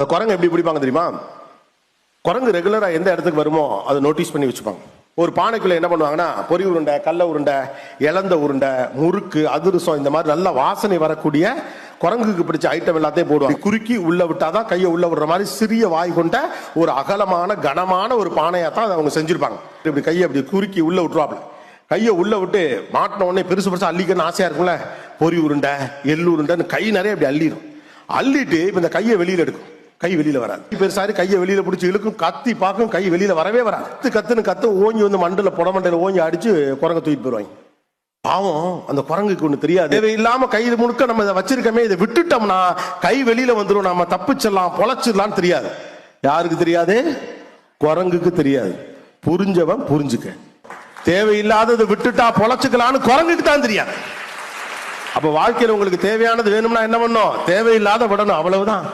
அந்த குரங்கு எப்படி பிடிப்பாங்க தெரியுமா? குரங்கு ரெகுலரா எந்த இடத்துக்கு வருமோ அதை நோட்டீஸ் பண்ணி வச்சுப்பாங்க. ஒரு பானைக்குள்ள என்ன பண்ணுவாங்கன்னா பொரி உருண்டை கடல உருண்டை இழந்த உருண்டை முறுக்கு அதிரசம் இந்த மாதிரி நல்ல வாசனை வரக்கூடிய குரங்குக்கு பிடிச்ச ஐட்டம் எல்லாத்தையும் போடுவாங்க. குறுக்கி உள்ள விட்டாதான் கையை உள்ள விடுற மாதிரி சிறிய வாய் கொண்ட ஒரு அகலமான கனமான ஒரு பானையா தான் அதை அவங்க செஞ்சிருப்பாங்க. இப்படி கையை அப்படி குறுக்கி உள்ள விட்டுருவாப்ல கையை உள்ள விட்டு மாட்டின உடனே பெருசு பெருசா அள்ளிக்கன்னு ஆசையா இருக்கும்ல? பொரி உருண்டை எள்ளு உருண்டைன்னு கை நிறைய அப்படி அள்ளிடும். அள்ளிட்டு இப்ப இந்த கையை வெளியில எடுக்கும். கை வெளியில வராது. பெருசாரி கையை வெளியில பிடிச்சி இழுக்கும் கத்தி பார்க்கும் கை வெளியில வரவே வராது. கத்து கத்துன்னு கத்து ஓங்கி வந்து மண்டல புட மண்டல ஓங்கி அடிச்சு குரங்க தூக்கிட்டு போயிருவாங்க பாவம் அந்த குரங்குக்கு ஒண்ணு தெரியாது. தேவையில்லாம கை முழுக்க நம்ம இதை வச்சிருக்கமே இதை விட்டுட்டோம்னா கை வெளியில வந்துடும் நம்ம தப்பிச்சிடலாம் பொழைச்சிடலாம் தெரியாது. யாருக்கு தெரியாது? குரங்குக்கு தெரியாது. புரிஞ்சவன் புரிஞ்சுக்க. தேவையில்லாததை விட்டுட்டா பொழைச்சுக்கலாம்னு குரங்குக்கு தான் தெரியாது. அப்ப வாழ்க்கையில் உங்களுக்கு தேவையானது வேணும்னா என்ன பண்ணும்? தேவையில்லாத விடணும் அவ்வளவுதான்.